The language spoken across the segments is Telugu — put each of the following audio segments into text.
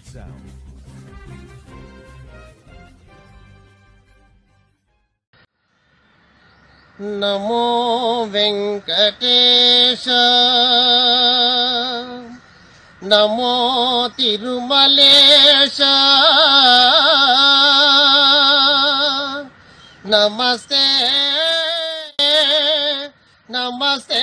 North Sound. నమో వెంకటేశ నమో తిరుమలేశ నమస్తే నమస్తే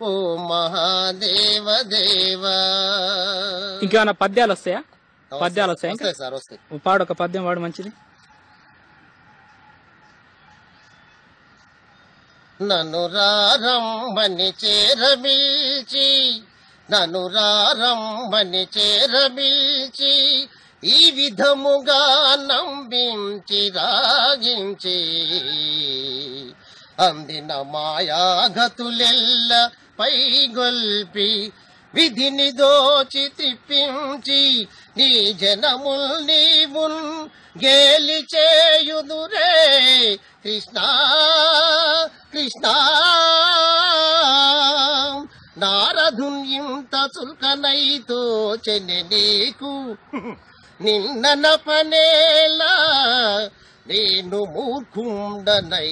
ఓ మహాదేవ దేవ. ఇంకేమైనా పద్యాలు వస్తాయా? పద్యాలు వస్తాయా సార్ పాడు ఒక పద్యం వాడు మంచిది. నన్ను రారమ్మని చేరమిల్చి నన్ను రారమ్మని చేరమిల్చి ఈ విధముగా నంబించి రాగించి అందిన మాయాగతులెల్ల పైగొల్పి విధిని దోచి త్రిప్పించి నీ జనముల్ నీవున్ గేలి చేయుదురే. కృష్ణ కృష్ణ. నారదున్ ఇంత చుల్కనైతో చెన్నె నీకు నిన్న నపనేలా నేను మూర్ఖుండనై.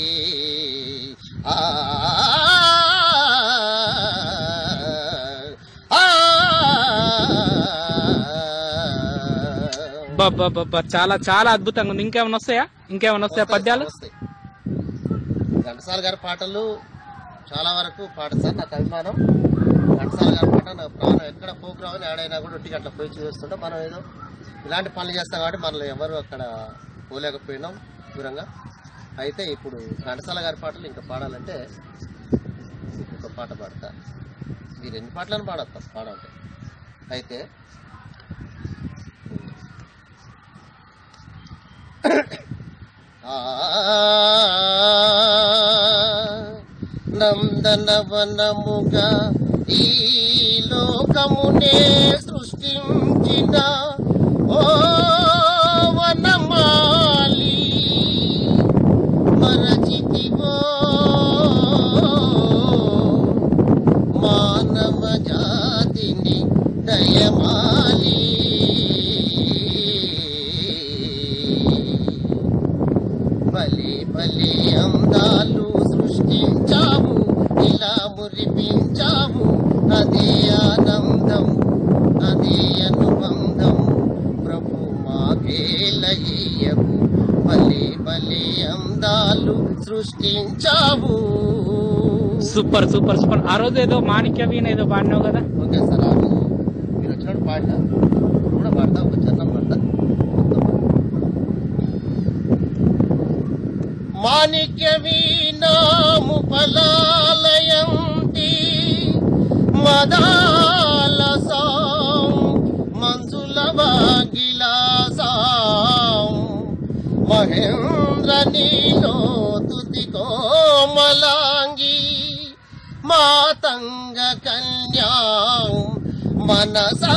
ఆ, బాబా చాలా చాలా అద్భుతంగా ఉంది. ఇంకేమైనా వస్తాయా? ఇంకేమైనా వస్తాయా పద్యాలు. ఘంటసాల గారి పాటలు చాలా వరకు సార్ నాకు అభిమానం. ఘంటసాల గారి పాట నా ప్రాణం. ఎక్కడ ప్రోగ్రామ్ ఆడైనా కూడా ఒట్టి అట్లా పోయి చూస్తుంటే మనం ఏదో ఇలాంటి పనులు చేస్తాం కాబట్టి మనల్ని ఎవరు అక్కడ పోలేకపోయినాం దూరంగా. అయితే ఇప్పుడు ఘంటసాల గారి పాటలు ఇంకా పాడాలంటే ఒక పాట పాడతా. మీరు ఎన్ని పాటలను పాడతా పాడాలంటే అయితే నందనవనముగా ఈ లోకమునే సృష్టించిన బలి బలి అందాలు సృష్టించావు ఇలా మురిపించావు. అదే ఆనందం అదే అనుబంధం. ప్రభు మాకేలయ్యవు బలి బలి అందాలు సృష్టించావు. Super super super. ఆ రోజు ఏదో మాణిక్య వీణ ఏదో పాడినావు కదా? ఓకే సార్ ఆ రోజు మీరు వచ్చినప్పుడు పాడినా? కూడా పాడతా ఒక చిన్న పాడతా? మాణిక్య వీణాము ఫలాలయంతి మదాలసాం మంజుల వాగిలాసాం. మహేంద్ర నీలో తుతి కోమలాంగి మాతంగ కన్యాం మనసా